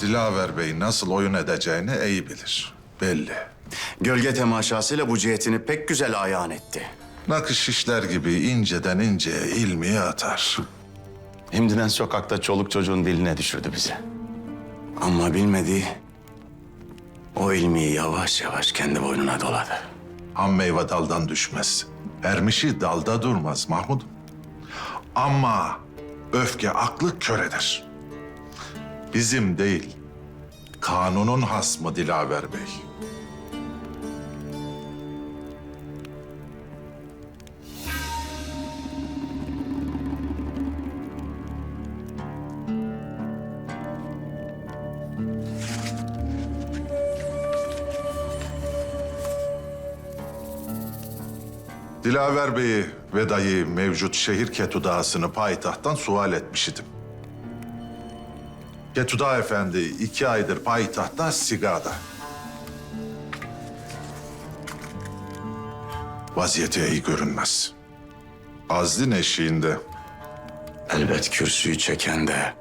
Dilaver Bey nasıl oyun edeceğini iyi bilir. Belli. Gölge temaşasıyla bu cihetini pek güzel ayan etti. Nakış işler gibi inceden inceye ilmiye atar. Himdiden sokakta çoluk çocuğun diline düşürdü bizi. Ama bilmediği o ilmiyi yavaş yavaş kendi boynuna doladı. Ham meyve daldan düşmez. Ermişi dalda durmaz Mahmud. Ama öfke aklı kör eder. Bizim değil, kanunun hasmı Dilaver Bey. Dilaver Bey'i ve dayı mevcut şehir Ketudağısını payitahttan sual etmiş idim. Ketuda Efendi iki aydır payitahtta sigada. Vaziyeti iyi görünmez. Azlin eşiğinde Elbet kürsüyü çeken de,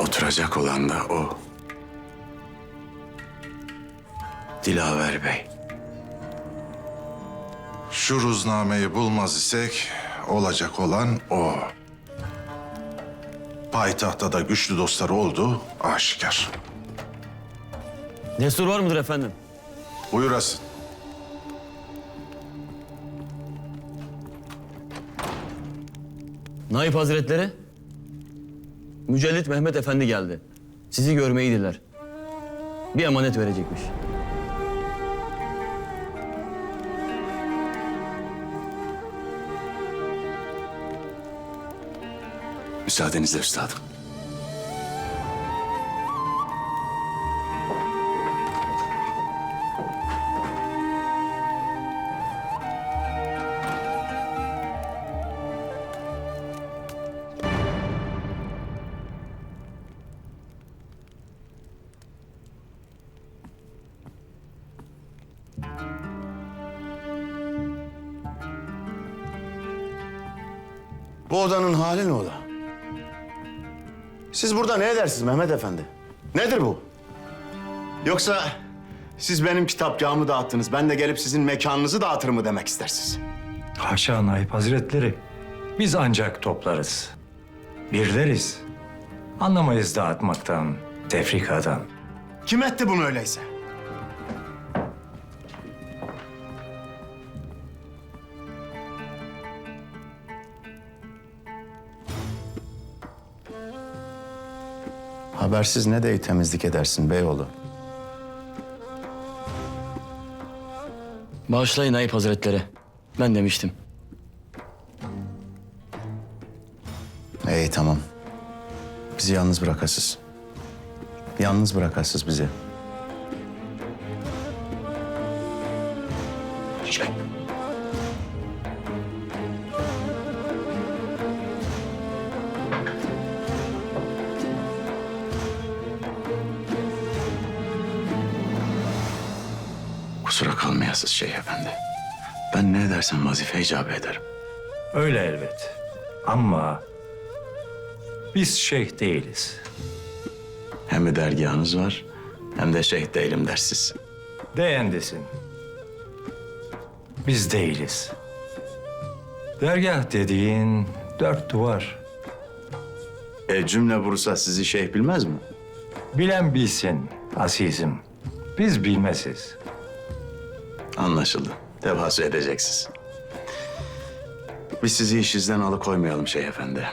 oturacak olan da o. Dilaver Bey. şu ruznameyi bulmaz isek olacak olan o. Payitahta da güçlü dostları oldu aşikar. Destur var mıdır efendim? Buyurasın. Naip Hazretleri, Mücellit Mehmet Efendi geldi. Sizi görmeyi diler. Bir emanet verecekmiş. Müsaadenizle üstadım. Bu odanın hali ne ola? Siz burada ne edersiniz Mehmet Efendi? Nedir bu? Yoksa siz benim kitapçığımı dağıttınız, ben de gelip sizin mekanınızı dağıtır mı demek istersiniz? Haşa Naip Hazretleri. Biz ancak toplarız. Birleriz. Anlamayız dağıtmaktan, tefrikadan. Kim etti bunu öyleyse? Habersiz ne de temizlik edersin beyoğlu. Bağışlayın Naip Hazretleri. Ben demiştim. İyi tamam. Bizi yalnız bırakasız. Yalnız bırakasız bizi. Şey. Kusura kalmayasız Şeyh Efendi. Ben ne edersem vazife icabı ederim. Öyle elbet. Ama biz şeyh değiliz. Hem bir dergahınız var hem de şeyh değilim dersiz. Beğendesin. Biz değiliz. Dergah dediğin dört duvar. E cümle Bursa sizi şeyh bilmez mi? Bilen bilsin azizim. Biz bilmesiz. Anlaşıldı. Tevazu edeceksiniz. Biz sizi işinizden alıkoymayalım Şeyh Efendi.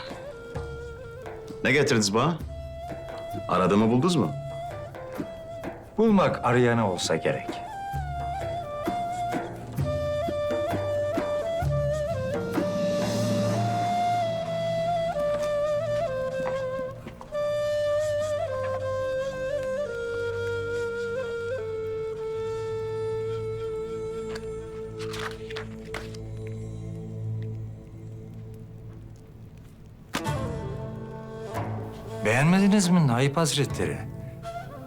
Ne getirdiniz bana? Aradığımı buldunuz mu? Bulmak arayana olsa gerek. Beğenmediniz mi Naip Hazretleri?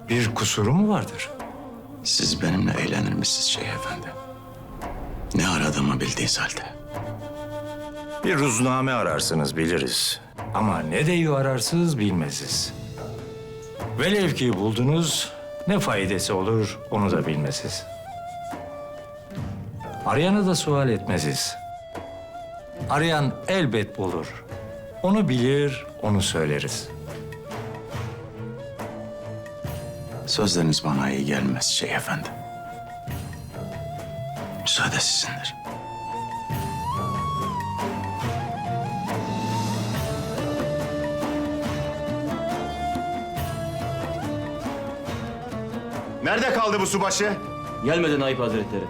Bir kusuru mu vardır? Siz benimle eğlenir misiniz Şeyh Efendi? Ne aradığımı bildiğiniz halde. Bir ruzname ararsınız biliriz. Ama ne deyi ararsınız bilmeziz. Velev ki buldunuz, ne faydası olur onu da bilmesiz. Arayanı da sual etmeziz. Arayan elbet bulur. Onu bilir, onu söyleriz. Sözleriniz bana iyi gelmez Şeyh Efendi. Müsaade sizindir. Nerede kaldı bu subaşı? Gelmedi Naip Hazretleri.